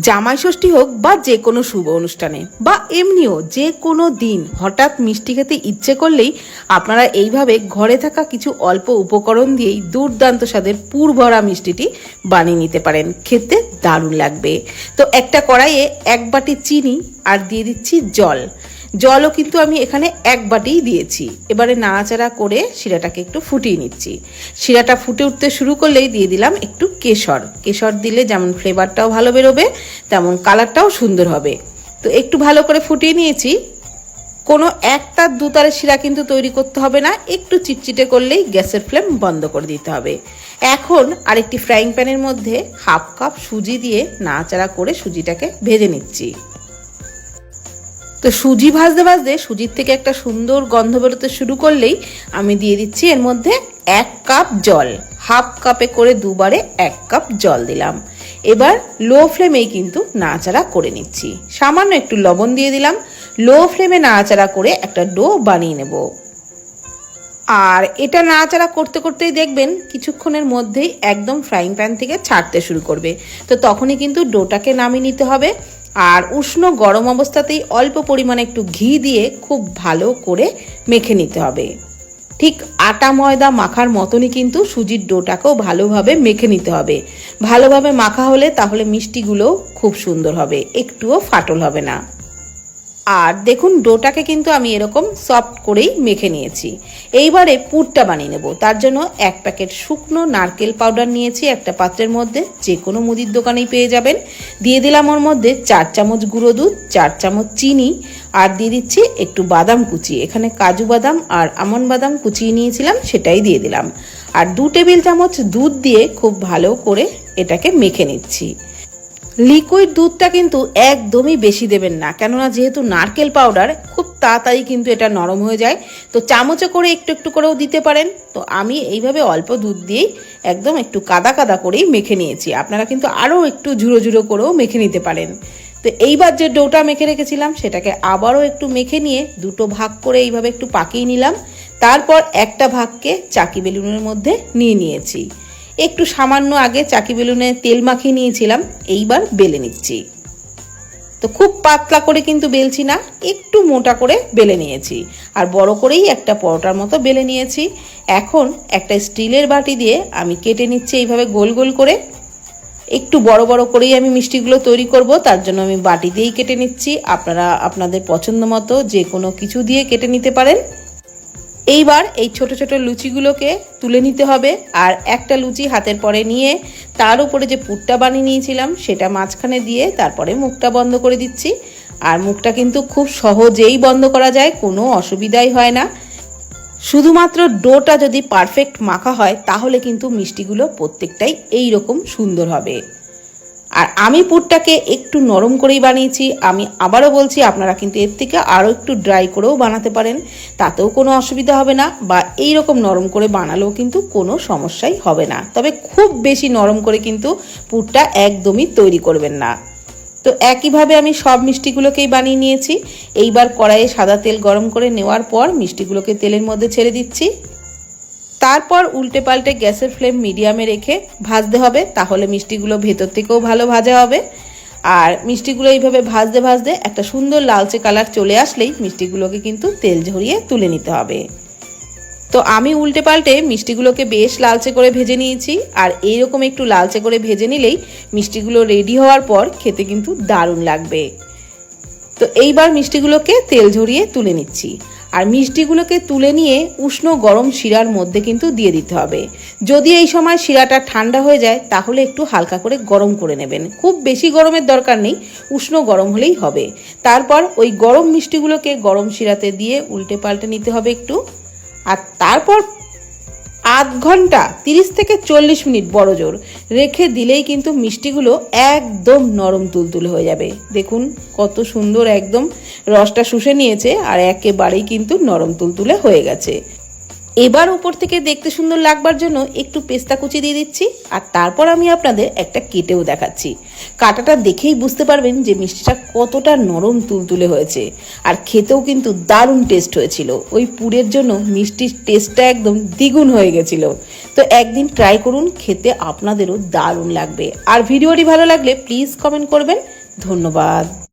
জামাই ষষ্ঠী হোক বা যে কোনো শুভ অনুষ্ঠানে বা এমনিও যে কোনো দিন হঠাৎ মিষ্টি খেতে ইচ্ছে করলেই আপনারা এইভাবে ঘরে থাকা কিছু অল্প উপকরণ দিয়েই দুর্দান্ত স্বাদের পুরভরা মিষ্টিটি বানিয়ে নিতে পারেন। খেতে দারুণ লাগবে। তো একটা কড়াইয়ে এক বাটি চিনি আর দিয়ে দিচ্ছি জল। জলও কিন্তু আমি এখানে এক বাটিই দিয়েছি। এবারে নাড়াচাড়া করে শিরাটাকে একটু ফুটিয়ে নিচ্ছি। শিরাটা ফুটে উঠতে শুরু করলেই দিয়ে দিলাম একটু কেশর। কেশর দিলে যেমন ফ্লেভারটাও ভালো বেরোবে, তেমন কালারটাও সুন্দর হবে। তো একটু ভালো করে ফুটিয়ে নিয়েছি। কোনো একটা দুতারের শিরা কিন্তু তৈরি করতে হবে না, একটু চিটচিটে করলেই গ্যাসের ফ্লেম বন্ধ করে দিতে হবে। এখন আরেকটি ফ্রাইং প্যানের মধ্যে হাফ কাপ সুজি দিয়ে নাড়াচাড়া করে সুজিটাকে ভেজে নিচ্ছি। তো সুজি ভাজতে ভাজতে সুজির থেকে একটা সুন্দর গন্ধ বেরোতে শুরু করলেই আমি দিয়ে দিচ্ছি এর মধ্যে এক কাপ জল। হাফ কাপে করে দুবারে এক কাপ জল দিলাম। এবার লো ফ্লেমেই কিন্তু নাড়াচাড়া করে নিচ্ছি। সামান্য একটু লবণ দিয়ে দিলাম। লো ফ্লেমে নাড়াচাড়া করে একটা ডো বানিয়ে নেব। আর এটা নাড়াচাড়া করতে করতেই দেখবেন কিছুক্ষণের মধ্যেই একদম ফ্রাইং প্যান থেকে ছাড়তে শুরু করবে। তো তখনই কিন্তু ডোটাকে নামিয়ে নিতে হবে। আর উষ্ণ গরম অবস্থাতেই অল্প পরিমাণে একটু ঘি দিয়ে খুব ভালো করে মেখে নিতে হবে। ঠিক আটা ময়দা মাখার মতনই কিন্তু সুজির ডোটাকেও ভালোভাবে মেখে নিতে হবে। ভালোভাবে মাখা হলে তাহলে মিষ্টিগুলোও খুব সুন্দর হবে, একটুও ফাটল হবে না। আর দেখুন ডোটাকে কিন্তু আমি এরকম সফট করেই মেখে নিয়েছি। এইবারে পুরটা বানিয়ে নেব। তার জন্য এক প্যাকেট শুকনো নারকেল পাউডার নিয়েছি একটা পাত্রের মধ্যে। যে কোনো মুদির দোকানেই পেয়ে যাবেন। দিয়ে দিলাম ওর মধ্যে চার চামচ গুঁড়ো দুধ, চার চামচ চিনি আর দিয়ে দিচ্ছি একটু বাদাম কুচি। এখানে কাজু বাদাম আর আমন বাদাম কুচিয়ে নিয়েছিলাম, সেটাই দিয়ে দিলাম। আর দু টেবিল চামচ দুধ দিয়ে খুব ভালো করে এটাকে মেখে নিচ্ছি। লিকুইড দুধটা কিন্তু একদমই বেশি দেবেন না, কেননা যেহেতু নারকেল পাউডার খুব তাড়াতাড়ি কিন্তু এটা নরম হয়ে যায়। তো চামচে করে একটু একটু করেও দিতে পারেন। তো আমি এইভাবে অল্প দুধ দিয়েই একদম একটু কাদা কাদা করেই মেখে নিয়েছি। আপনারা কিন্তু আরও একটু ঝুড়ো ঝুড়ো করেও মেখে নিতে পারেন। তো এইবার যে ডোটা মেখে রেখেছিলাম, সেটাকে আবারও একটু মেখে নিয়ে দুটো ভাগ করে এইভাবে একটু পাকিয়ে নিলাম। তারপর একটা ভাগকে চাকি বেলুনের মধ্যে নিয়ে নিয়েছি। একটু সামান্য আগে চাকি বেলুনে তেল মাখিয়ে নিয়েছিলাম, এইবার বেলে নিচ্ছি। তো খুব পাতলা করে কিন্তু বেলছি না, একটু মোটা করে বেলে নিয়েছি। আর বড় করেই একটা পরোটার মতো বেলে নিয়েছি। এখন একটা স্টিলের বাটি দিয়ে আমি কেটে নিচ্ছি এইভাবে গোল গোল করে। একটু বড় বড় করেই আমি মিষ্টিগুলো তৈরি করব, তার জন্য আমি বাটি দিয়েই কেটে নিচ্ছি। আপনারা, আপনাদের পছন্দ মতো যে কোনো কিছু দিয়ে কেটে নিতে পারেন। এইবার এই ছোট ছোট লুচিগুলোকে তুলে নিতে হবে আর একটা লুচি হাতের পরে নিয়ে তার উপরে যে পুরটা বানিয়ে নিয়েছিলাম সেটা মাঝখানে দিয়ে তারপরে মুখটা বন্ধ করে দিচ্ছি। আর মুখটা কিন্তু খুব সহজেই বন্ধ করা যায়, কোনো অসুবিধাই হয় না। শুধুমাত্র ডোটা যদি পারফেক্ট মাখা হয়, তাহলে কিন্তু মিষ্টিগুলো প্রত্যেকটাই এই রকম সুন্দর হবে। আর আমি পুরটাকে একটু নরম করেই বানিয়েছি। আমি আবারও বলছি, আপনারা কিন্তু এর থেকে আরও একটু ড্রাই করেও বানাতে পারেন। তাতেও কোনো অসুবিধা হবে না বা এই রকম নরম করে বানালেও কিন্তু কোনো সমস্যাই হবে না। তবে খুব বেশি নরম করে কিন্তু পুরটা একদমই তৈরি করবেন না। তো একইভাবে আমি সব মিষ্টিগুলোকেই বানিয়ে নিয়েছি। এইবার কড়াইয়ে সাদা তেল গরম করে নেওয়ার পর মিষ্টিগুলোকে তেলের মধ্যে ছেড়ে দিচ্ছি। তারপর উল্টে পাল্টে গ্যাসের ফ্লেম মিডিয়ামে রেখে ভাজতে হবে, তাহলে মিষ্টিগুলো ভেতর থেকেও ভালো ভাজা হবে। আর মিষ্টিগুলো এইভাবে ভাজতে ভাজতে একটা সুন্দর লালচে কালার চলে আসলেই মিষ্টিগুলোকে কিন্তু তেল ঝরিয়ে তুলে নিতে হবে। তো আমি উল্টে পাল্টে মিষ্টিগুলোকে বেশ লালচে করে ভেজে নিয়েছি, আর এইরকম একটু লালচে করে ভেজে নিলেই মিষ্টিগুলো রেডি হওয়ার পর খেতে কিন্তু দারুণ লাগবে। তো এইবার মিষ্টিগুলোকে তেল ঝরিয়ে তুলে নিচ্ছি। আর মিষ্টিগুলোকে তুলে নিয়ে উষ্ণ গরম শিরার মধ্যে কিন্তু দিয়ে দিতে হবে। যদি এই সময় শিরাটা ঠান্ডা হয়ে যায়, তাহলে একটু হালকা করে গরম করে নেবেন। খুব বেশি গরমের দরকার নেই, উষ্ণ গরম হলেই হবে। তারপর ওই গরম মিষ্টিগুলোকে গরম শিরাতে দিয়ে উল্টে পাল্টে নিতে হবে একটু। আর তারপর আধ ঘণ্টা তিরিশ থেকে চল্লিশ মিনিট বড় জোর। রেখে দিলেই কিন্তু মিষ্টিগুলো একদম নরম তুলতুলে হয়ে যাবে। দেখুন কত সুন্দর একদম রসটা শুষে নিয়েছে আর একেবারেই কিন্তু নরম তুলতুলে হয়ে গেছে। এবার উপর থেকে দেখতে সুন্দর লাগবার জন্য একটু পেস্তা কুচি দিয়ে দিচ্ছি, আর তারপর আমি আপনাদের একটা কেটেও দেখাচ্ছি। কাটাটা দেখেই বুঝতে পারবেন যে মিষ্টিটা কতটা নরম তুলতুলে হয়েছে, আর খেতেও কিন্তু দারুণ টেস্ট হয়েছিল। ওই পুরের জন্য মিষ্টির টেস্টটা একদম দ্বিগুণ হয়ে গেছিল। তো একদিন ট্রাই করুন, খেতে আপনাদেরও দারুণ লাগবে। আর ভিডিওটি ভালো লাগলে প্লিজ কমেন্ট করবেন। ধন্যবাদ।